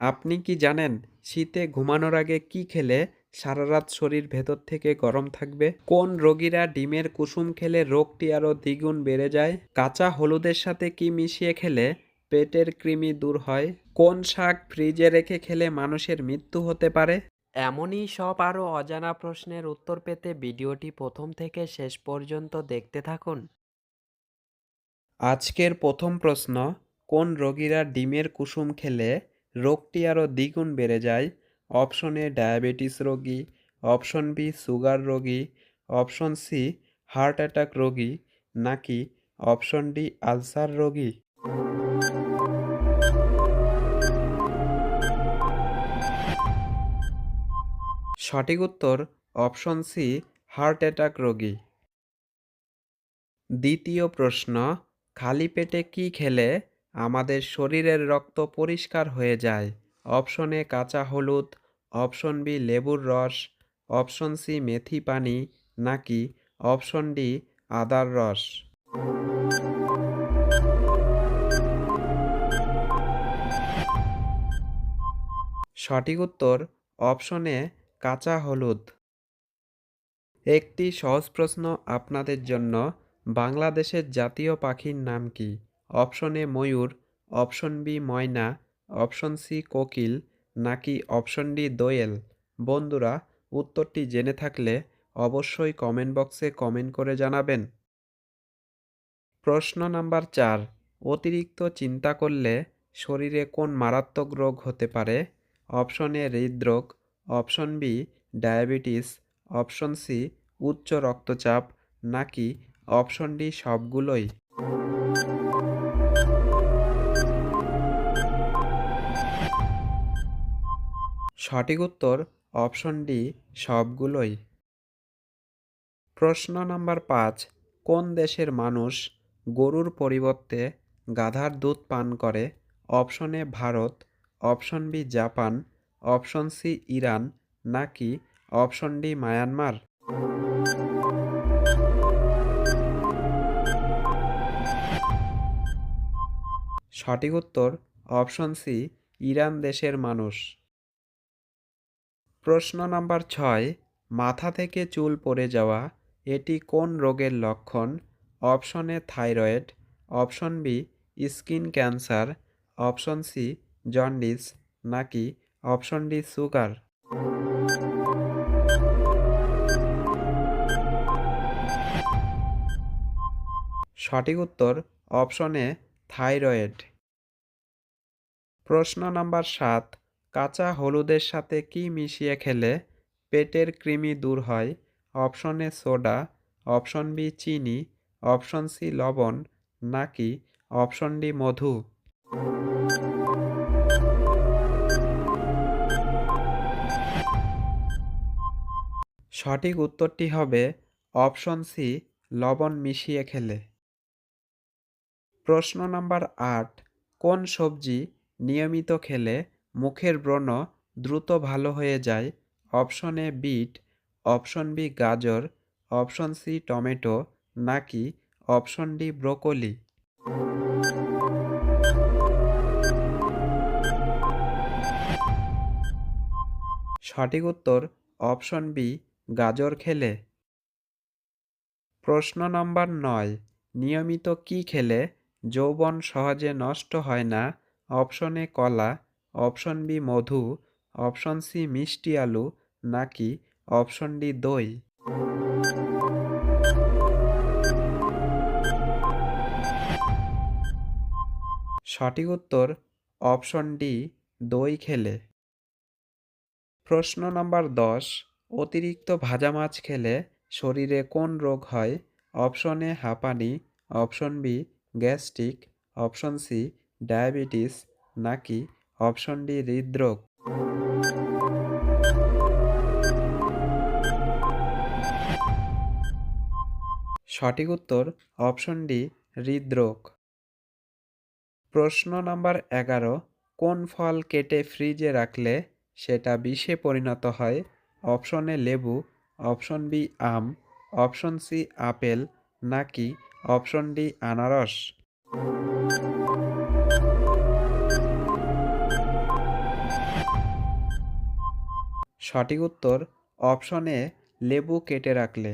আপনি কি জানেন শীতে ঘুমানোর আগে কি খেলে সারা রাত শরীর ভেতর থেকে গরম থাকবে? কোন রোগীরা ডিমের কুসুম খেলে রোগটি আরও দ্বিগুণ বেড়ে যায়? কাঁচা হলুদের সাথে কি মিশিয়ে খেলে পেটের কৃমি দূর হয়? কোন শাক ফ্রিজে রেখে খেলে মানুষের মৃত্যু হতে পারে? এমনই সব আরও অজানা প্রশ্নের উত্তর পেতে ভিডিওটি প্রথম থেকে শেষ পর্যন্ত দেখতে থাকুন। আজকের প্রথম প্রশ্ন, কোন রোগীরা ডিমের কুসুম খেলে রোগটি আরও দ্বিগুণ বেড়ে যায়। অপশন এ ডায়াবেটিস রোগী, অপশন বি সুগার রোগী, অপশন সি হার্ট অ্যাটাক রোগী নাকি অপশন ডি আলসার রোগী? সঠিক উত্তর অপশন সি হার্ট অ্যাটাক রোগী। দ্বিতীয় প্রশ্ন, খালি পেটে কি খেলে? আমাদের শরীরের রক্ত পরিষ্কার হয়ে যায়। অপশন এ কাঁচা হলুদ, অপশন বি লেবুর রস, অপশন সি মেথি পানি, নাকি অপশন ডি আদার রস। সঠিক উত্তর অপশন এ কাঁচা হলুদ। একটি সহজ প্রশ্ন আপনাদের জন্য, বাংলাদেশের জাতীয় পাখির নাম কি? অপশন এ ময়ূর, অপশন বি ময়না, অপশন সি কোকিল, নাকি অপশন ডি দোয়েল? বন্ধুরা, উত্তরটি জেনে থাকলে অবশ্যই কমেন্ট বক্সে কমেন্ট করে জানাবেন। প্রশ্ন নাম্বার চার, অতিরিক্ত চিন্তা করলে শরীরে কোন মারাত্মক রোগ হতে পারে? অপশন এ হৃদরোগ, option B diabetes, option C উচ্চ রক্তচাপ, নাকি অপশন ডি সবগুলোই? সঠিক উত্তর অপশন ডি সবগুলোই। প্রশ্ন নাম্বার পাঁচ, কোন দেশের মানুষ গরুর পরিবর্তে গাধার দুধ পান করে? Option A Bharat, option B Japan, option C Iran নাকি অপশন ডি মায়ানমার? সঠিক উত্তর অপশন সি ইরান দেশের মানুষ। প্রশ্ন নাম্বার ছয়, মাথা থেকে চুল পড়ে যাওয়া, এটি কোন রোগের লক্ষণ? Option A thyroid, option B skin cancer, option C jaundice, নাকি অপশন ডি সুগার? সঠিক উত্তর অপশন থাইরয়েড। প্রশ্ন নাম্বার সাত কাঁচা হলুদের সাথে কি মিশিয়ে খেলে পেটের কৃমি দূর হয়? Option A soda, option B চিনি, অপশন সি লবণ, নাকি অপশন ডি মধু? সঠিক উত্তরটি হবে অপশন সি, লবণ মিশিয়ে খেলে। প্রশ্ন নাম্বার আট, কোন সবজি নিয়মিত খেলে মুখের ব্রণ দ্রুত ভালো হয়ে যায়। Option A beet, option B গাজর, অপশন সি টমেটো, নাকি অপশন ডি ব্রোকলি। সঠিক উত্তর অপশন বি, গাজর খেলে। প্রশ্ন নম্বর নয়, নিয়মিত কি খেলে? যৌবন সহজে নষ্ট হয় না? অপশন কলা অপশন বি মধু, অপশন সি মিষ্টি আলু, নাকি অপশন ডি দই? সঠিক উত্তর অপশন ডি, দই খেলে। প্রশ্ন নাম্বার দশ, অতিরিক্ত ভাজা মাছ খেলে শরীরে কোন রোগ হয়? অপশন এ হাঁপানি, option B gastric, option C diabetes, নাকি অপশন ডি, হৃদরোগ। সঠিক উত্তর, অপশন ডি, হৃদরোগ। প্রশ্ন নাম্বার এগারো, কোন ফল কেটে ফ্রিজে রাখলে সেটা বিষে পরিণত হয়? অপশনে লেবু। অপশন বি, আম। Option C, apple. নাকি অপশন ডি, আনারস? সঠিক উত্তর অপশন এ লেবু কেটে রাখলে।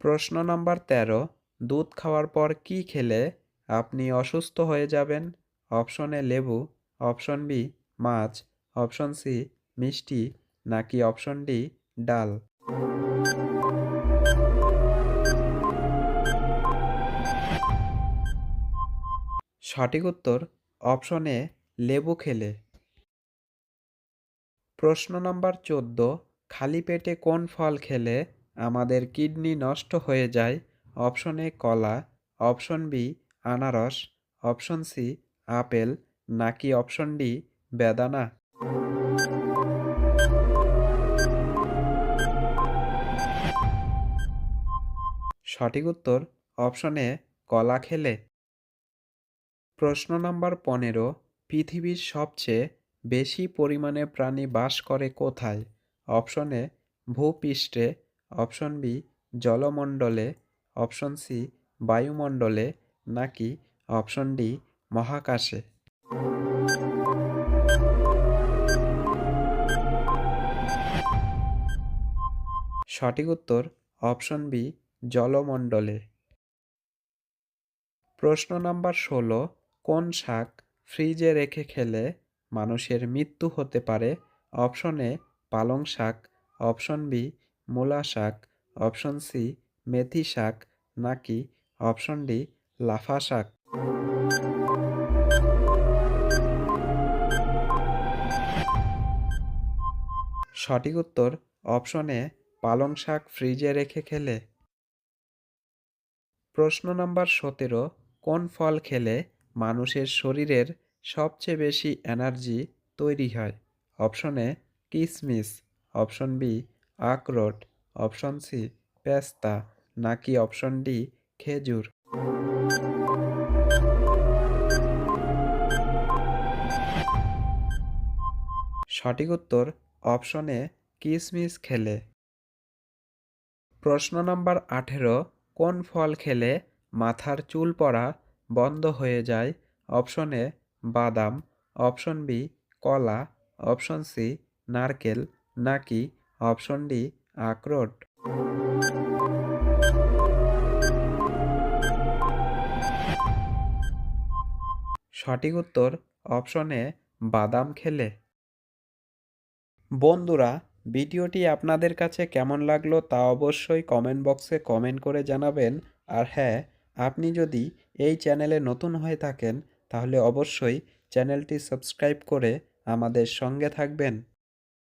প্রশ্ন নম্বর তেরো, দুধ খাওয়ার পর কি খেলে আপনি অসুস্থ হয়ে যাবেন? অপশন এ লেবু, অপশন বি মাছ, অপশন সি মিষ্টি, নাকি অপশন ডি ডাল? সঠিক উত্তর অপশন এ লেবু খেলে। প্রশ্ন নম্বর চোদ্দ, খালি পেটে কোন ফল খেলে আমাদের কিডনি নষ্ট হয়ে যায়? অপশন এ, কলা, অপশন বি, আনারস, অপশন সি, আপেল, নাকি অপশন ডি, বেদানা? সঠিক উত্তর, অপশন এ, কলা খেলে। প্রশ্ন নম্বর পনেরো, পৃথিবীর সবচেয়ে বেশি পরিমাণে প্রাণী বাস করে কোথায়? অপশন এ, ভূপৃষ্ঠে। অপশন বি, জলমণ্ডলে। অপশন সি, বায়ুমণ্ডলে। নাকি অপশন ডি, মহাকাশে। সঠিক উত্তর, অপশন বি, জলমণ্ডলে। প্রশ্ন নাম্বার ষোলো, কোন শাক ফ্রিজে রেখে খেলে মানুষের মৃত্যু হতে পারে। অপশন এ, পালং শাক। অপশন বি, মূলা শাক। অপশন সি, মেথি শাক। নাকি অপশন ডি, লাফা শাক। সঠিক উত্তর, অপশন পালং শাক ফ্রিজে রেখে খেলে। প্রশ্ন নাম্বার সতেরো, কোন ফল খেলে মানুষের শরীরের সবচেয়ে বেশি এনার্জি তৈরি হয়। অপশন এ, কিসমিস। অপশন বি, আখরোট। অপশন সি, পেস্তা নাকি অপশন ডি, খেজুর। সঠিক উত্তর অপশন কিসমিস খেলে। প্রশ্ন নাম্বার আঠেরো, কোন ফল খেলে মাথার চুল পড়া বন্ধ হয়ে যায়? অপশন বাদাম, অপশন বি কলা, অপশন সি নারকেল, নাকি অপশন ডি আখরোট? সঠিক উত্তর অপশন বাদাম খেলে। বন্ধুরা, ভিডিওটি আপনাদের কাছে কেমন লাগল তা অবশ্যই কমেন্ট বক্সে কমেন্ট করে জানাবেন। আর হ্যাঁ আপনি যদি এই চ্যানেলে নতুন হয়ে থাকেন তাহলে অবশ্যই চ্যানেলটি সাবস্ক্রাইব করে আমাদের সঙ্গে থাকবেন।